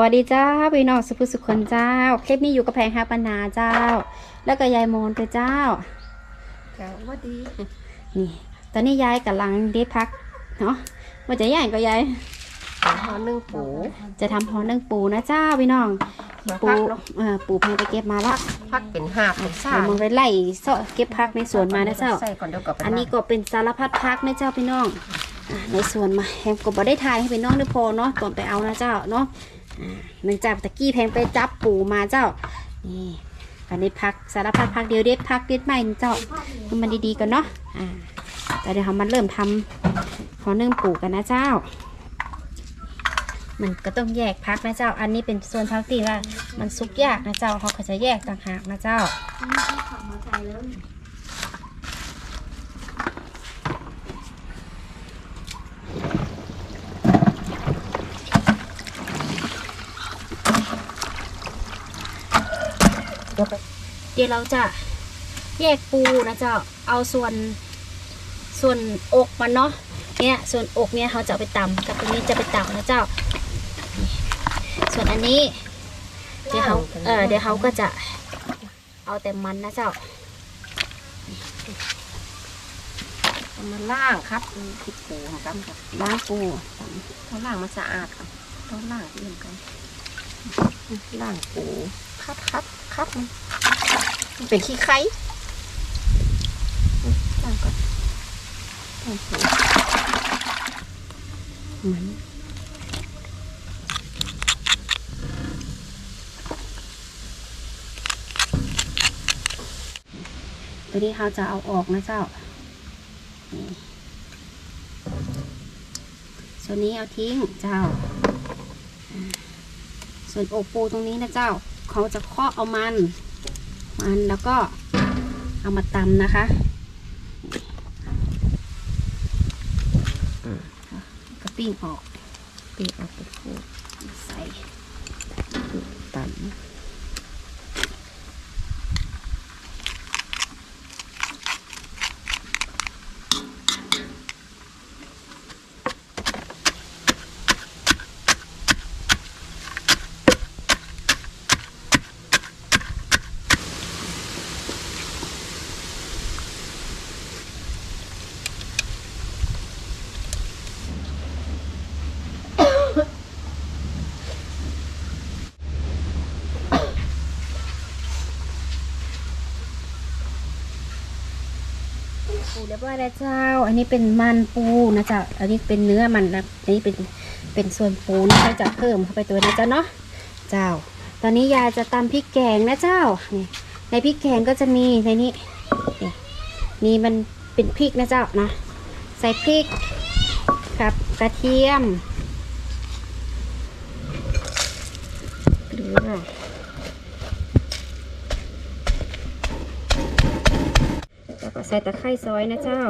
วัสดีเจ้าพี่น้องสุภุสุขคนเจ้า คลิปนี้อยู่กับแพงฮาปนาเจ้า แล้วก็ยายโมนไปเจ้าจ้าว่าดีนี่ ตอนนี้ยายกำลังได้พักเนาะว่าจะย่างก็ยายหอนึ่งปู จะทำฮอนึ่งปูนะเจ้าพี่น้องมาปูพักเนาะเอ่อปูแพงไปเก็บมาละพักเป็นหาบเป็นซ่าเดี๋ยวมันไปไล่เสาะเก็บพักในสวนมานะเจ้าใส่ก่อนเดี๋ยวกลับไปอันนี้ก็เป็นสารพัดพักนะเจ้าพี่น้องอะในสวนมาแพงก็บ่ได้ทายให้พี่น้องได้พอเนาะก่อนไปเอานะเจ้าเนาะ อ่าหลังจากตะกี้แพงไปจับปูมาเจ้า นี่อันนี้พักสารพัดพักเดียวเด็ดพักเด็ดใหม่นะเจ้ามันดีๆกันเนาะ อ่า แต่เดี๋ยวเรามาเริ่มทำขอนึ่งปูกันนะเจ้า มันก็ต้องแยกพักนะเจ้า อันนี้เป็นส่วนพักที่ว่า มันซุกยากนะเจ้าเขาก็จะแยกต่างหากนะเจ้า เดี๋ยวเราจะแยกปูนะเจ้าเอาส่วนส่วนอกมันเนาะเนี่ยส่วนอกเนี่ยเขาจะเอาไปตำกับตรงนี้จะไปตำนะเจ้า ส่วนอันนี้ เดี๋ยวเขาเออเดี๋ยวเขาก็จะเอาแต่มันนะเจ้าเอามาล่างครับคิดปูของกันครับล้างปูเขาล่างมันสะอาดครับต้องล่างที่อื่นกันล่างปูคัดคัด คัดมันมันเป็นขี้ไข่ล่างก่อนล่างปูมันตัวนี้เขาจะเอาออกนะเจ้าส่วนนี้เอาทิ้งเจ้า ส่วนอกปูตรงนี้นะเจ้า เขาจะเคาะเอามัน มันแล้วก็เอามาตำนะคะก็ปิ้งออกปีกเอาไปปูใส่ตัน เรียบร้อยแล้วเจ้า อันนี้เป็นมันปูนะจ้าอันนี้เป็นเนื้อมันนะอันนี้เป็นเป็นส่วนปูนะเราจะเพิ่มเข้าไปตัวนะจ้าเนาะเจ้า ตอนนี้ยายจะตำพริกแกงนะเจ้านี่ในพริกแกงก็จะมีในนี้นี่นี่มันเป็นพริกนะเจ้านะใส่พริกกับกระเทียมเกลือ แล้วก็ ใส่ตะไคร้ซอยนะเจ้า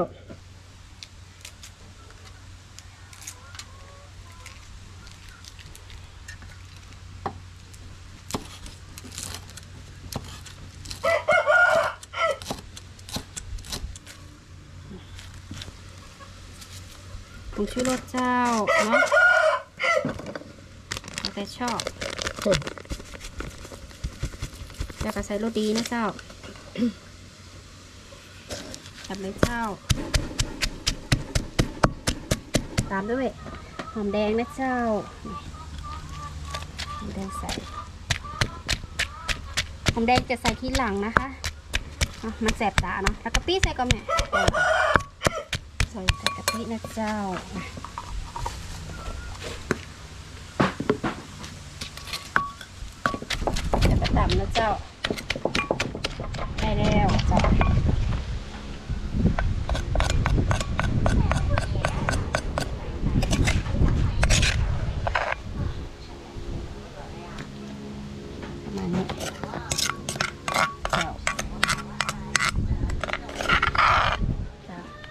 ผงชูรสเจ้าเนาะแล้วแต่ชอบแล้วก็ใส่โรดีนะเจ้า ทำเลยเจ้าตามด้วยหอมแดงนะเจ้าหอมแดงใส่หอมแดงจะใส่ที่หลังนะคะมันแสบตาเนาะแล้วกะปิใส่ก่อนแม่เออใส่ใส่กะปินะเจ้าอะแล้วก็ตำนะเจ้าได้แล้วจ้าประมาณนี้เจ้า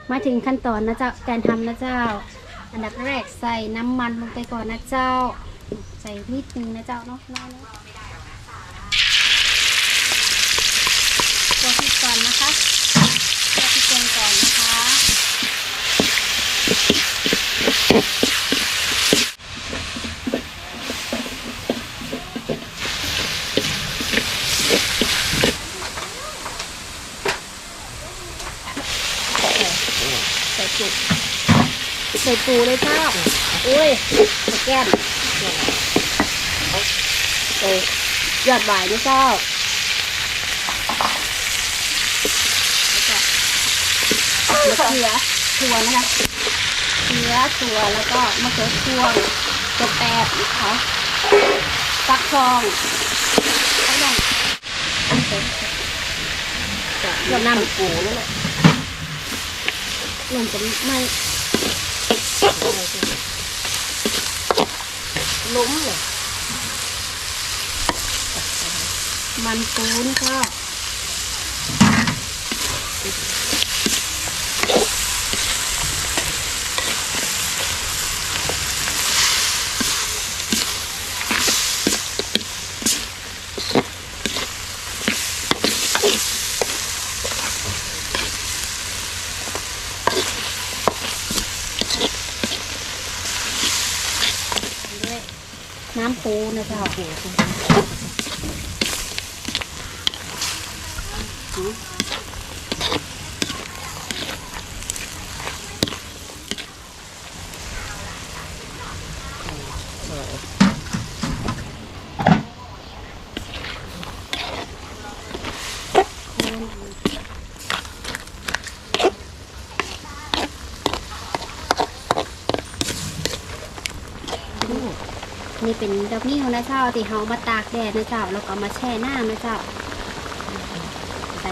มา ถึงขั้นตอนนะเจ้าการทำนะเจ้า อันดับแรกใส่น้ำมันลงไปก่อนนะเจ้า ใส่นิดนึงนะเจ้าเนาะน้อยตัวพริกก่อนนะคะตัวพริกแกงก่อนนะคะ น สุก ใส่ปูเลยเจ้าอุ้ยแกนโอ้ยอดหวายนะเจ้าแล้วก็เหลือถั่วนะคะเหลือถั่วแล้วก็มะเขือพวงตัวแปบนะคะฟักทองไอ้นั่นเดี๋ยวน้ำปูนั่นแหละลงจะไม่ ล้มเลยมันปูนค่ะ ปูนะเจ้าป็นด อกนิ้วนะเจ้าที่เขามาตากแดดนะเจ้าแล้วก็มาแช่น้ำนะเจ้าใส่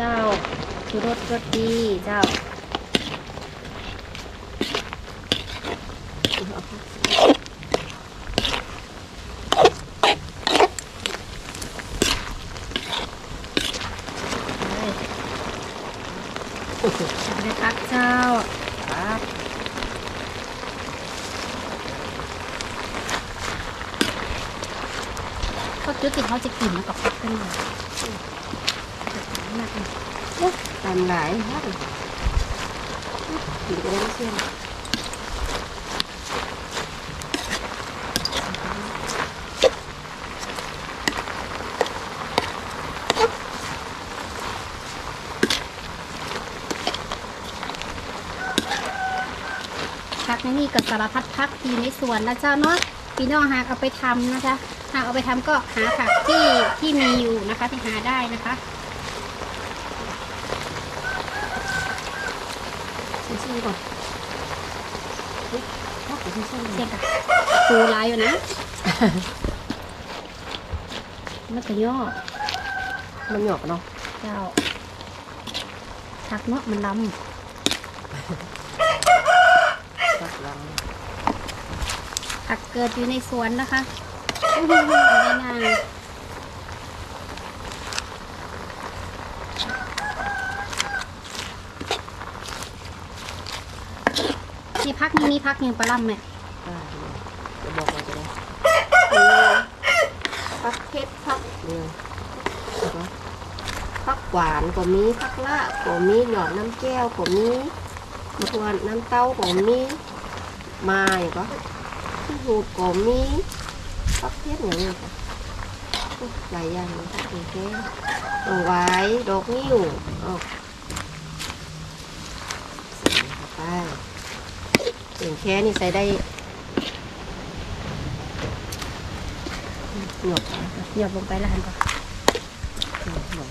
เจ้าชูร สรสดีเจ้าไปพักเจ้าครับเขาจุดติดเขาจะกินแล้วกับพักกันเลยมากเลย ตา มหลายครับกินก็ได้ไม่เชื่อพักในนี่กับสารพัดพักที่ในสวนนะเจ้าเนาะพี่น้องหากเอาไปทำนะคะ หากเอาไปทำก็หาผักที่ที่มีอยู่นะคะที่หาได้นะคะ ชิมๆก่อนเฮ้ยถ้าผมชิมๆเสีเนี่ยยงกับปูลายอยู่นะแล้วก็ย่อมันหยอกเนาะเจ้าผักเนาะมันล้รักลังำผักเกิดอยู่ในสวนนะคะอื้อหือได้นางนี่ พักนี้นี่พักยังปลาล่ำเนี่ยได้เลยจะบอกว่าจะได้พักเพชรพักเนี่ยเห็นปะผักหวานก็มีผักละก็มีหยอดน้ำแก้วก็มีมะกรูดน้ำเต้าก็มีมาอย่างก็ที่หูดก็มีผักเพชรอย่างเงี้ยค่ะหลายอย่างเลยผักแก้วดอกไว้ดอกนิ้วออกใส่เข้าไป อย่างแค่นี่ใส่ได้หยดนะคะหยอบลงไปแล้วหันก่อนหยดหยด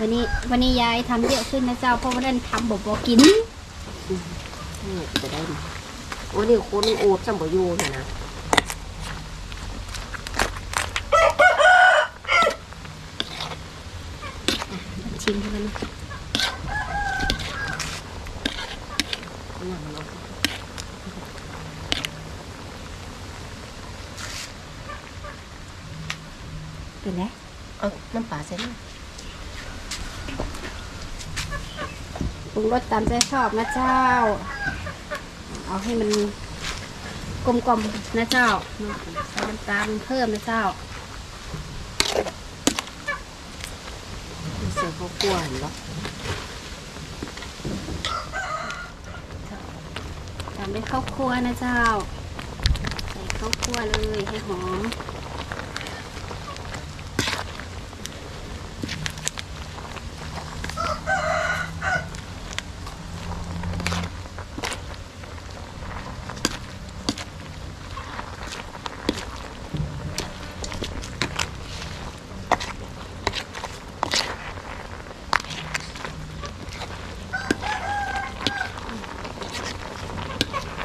วันนี้วันนี้ยายทำเยอะขึ้นนะเจ้าเพราะว่านั่นทำบอกบอกกินนี่จะได้ดีโอ้นี่คนโอดสัมบอยูเนี่ยนะชิมเท่านั้นนะ นั่งลง เป็นไงเอาน้ำปลาใส่ไหมปรุงรสตามใจชอบนะเจ้า เอาให้มันกลมๆนะเจ้าเนาะใส่น้ำตาลเพิ่มนะเจ้าเสือเขากวนเนาะตามด้วยข้าวคั่วนะเจ้า ใส่ข้าวคั่วเลยให้หอม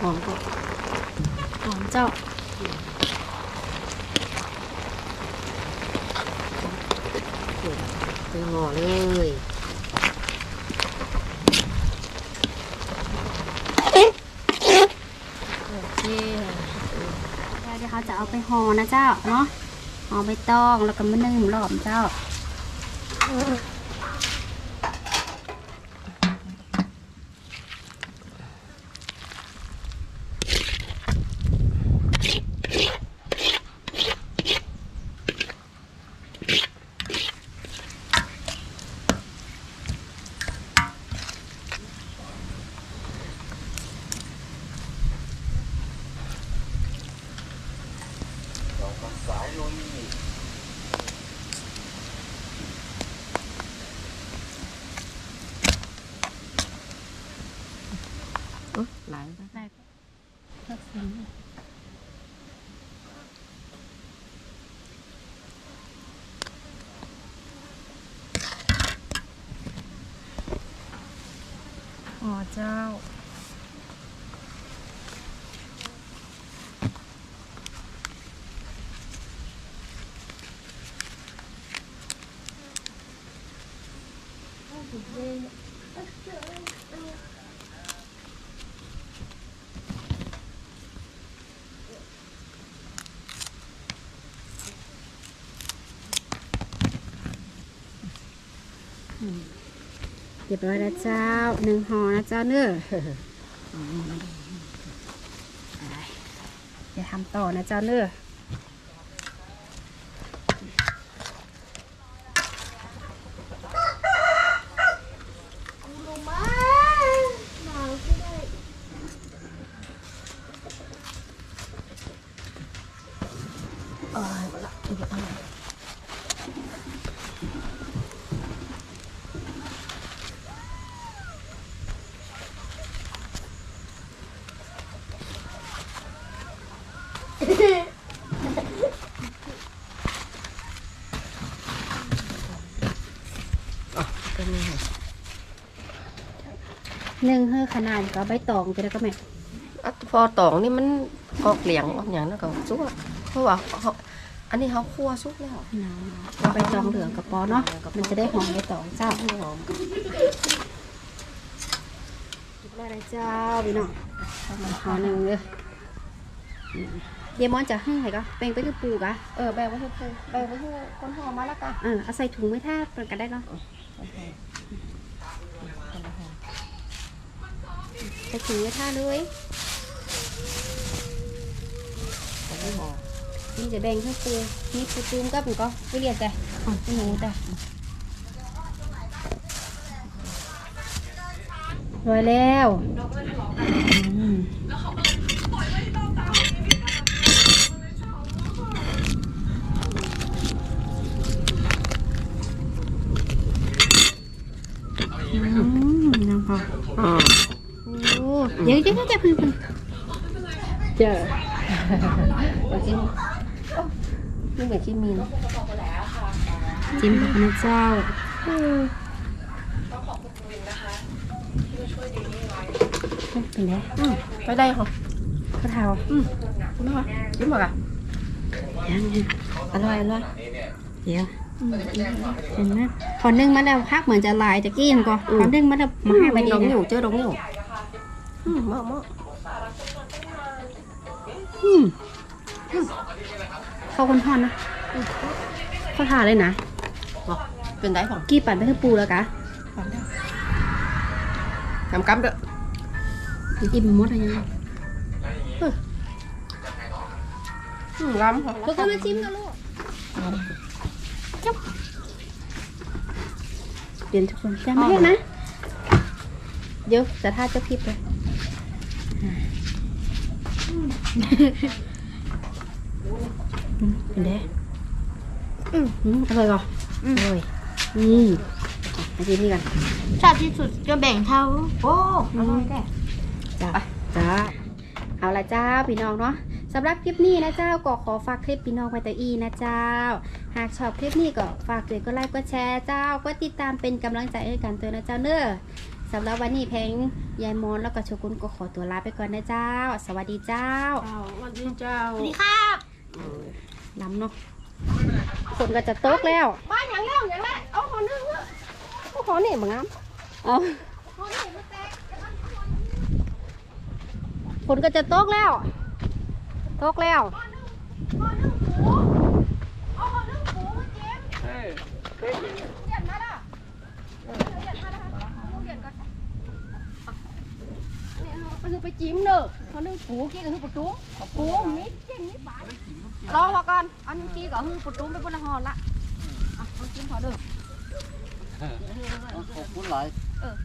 หอมก็ หอมเจ้า เตือห่อเลยโอเคได้เดี๋ยวเขาจะเอาไปห่อนะเจ้าเนาะห่อใบตองแล้วก็มะนึ่งรอบเจ้า อุ๊ยหลายไป ได้เลือกสี อ๋อเจ้า เรียบร้อยแล้วเจ้าหนึ่งห่อนะเจ้าเนื้ออย่าทำต่อนะเจ้าเนื้อ หนึ่งเฮือขนาดก็ใบตองไปแล้วก็แม่อะพอตองนี่มันออกเหลียงออกอย่างนั้นก็สุกอะเพราะว่าเขาอันนี้เขาคั่วสุกแล้วเอาใบตองเหลืองกับปอเนาะมันจะได้หอมใบตองเจ้าหอมเรียบร้อยแล้วเจ้าพี่น้องห่อหนึ่งเลย เดี๋ยวมอนจะให้ใครก็แบ่งไปคือปูกะเออแบกไว้ให้เพื่อนแบกไว้ให้คนหอมมาแล้วกันเออเอาใส่ถุงไว้ถ้าเปิดกันได้ก็ใส่ถุงไว้ถ้าเลยไม่หอมนี่จะแบ่งให้ปูนี่ปูจูมกับหนูก็ไปเรียนแต่อ๋อไปหนูแต่รวยแล้วอืมอืมน้ำพอ อืม โอ้ เดี๋ยวเดี๋ยวเดี๋ยวพึ่งพึ่งเจอเดี๋ยวจิ้มนี่เหมือนที่มีนจิ้มกับนะเจ้าเป็นไงอืมไปได้เหรอข้าวเท้าคุณพ่อจิ้มหรอกอะยังอร่อยอร่อยเดี๋ยวเห็นไหมพอนึ่งมาแล้วพักเหมือนจะลายจะกี้นก็พอนึ่งมาแล้วมาให้มาดีนะเจอดงองหิว อืมเหมาะเหมาะอืมเข้าคนทอนนะเข้าทานเลยนะบอกเป็นได้ของกี้ปั่นไปคือปูแล้วกะฟังได้กำกำเด้อจิ้มมดอะไรยังไงอืมล้ำค่ะทุกคนมาชิมกันลูกจุ๊บเปลี่ยนทุกคนจำไม่ได้นะเดี๋ยวจะท่าเจ้าพริบเลยอืม เป็นไงอืมอืมอร่อยก่อนอร่อยอืมมาชิมนี่กันชอบที่สุดก็แบ่งเท่า โอ้อร่อยแก่จ้าจ้าเอาละเจ้าพี่น้องเนาะสำหรับคลิปนี้นะเจ้าก็ขอฝากคลิปพี่น้องไปตัวอีนะเจ้า หากชอบคลิปนี้ก็ฝากกดก็ไลค์ก็แชร์เจ้าก็ติดตามเป็นกำลังใจให้กันตัวนะเจ้าเนอะ สำหรับวันนี้เพลงยายมอนแล้วก็โชกุนก็ขอตัวลาไปก่อนนะเจ้า สวัสดีเจ้าเจ้าสวัสดีเจ้าสวัสดีครับลำเนาะฝนก็จะตกแล้ว บ้านอย่างแล้วอย่างแรกเอาขอนึ่งเถอะเอาขอนี่บังงามเอาฝนก็จะตกแล้ว ตกแล้ว มันคือไปจิ้มเนอะขอนึ่ง ปูกี้ก็คือปูตุ้งปูมีเก่งนี่บาดรอมาก่อนอันนี้กี้ก็คือปูตุ้งไปบนละหอนละอะเอาจิ้มขอเด้อขอบคุณหลายเออ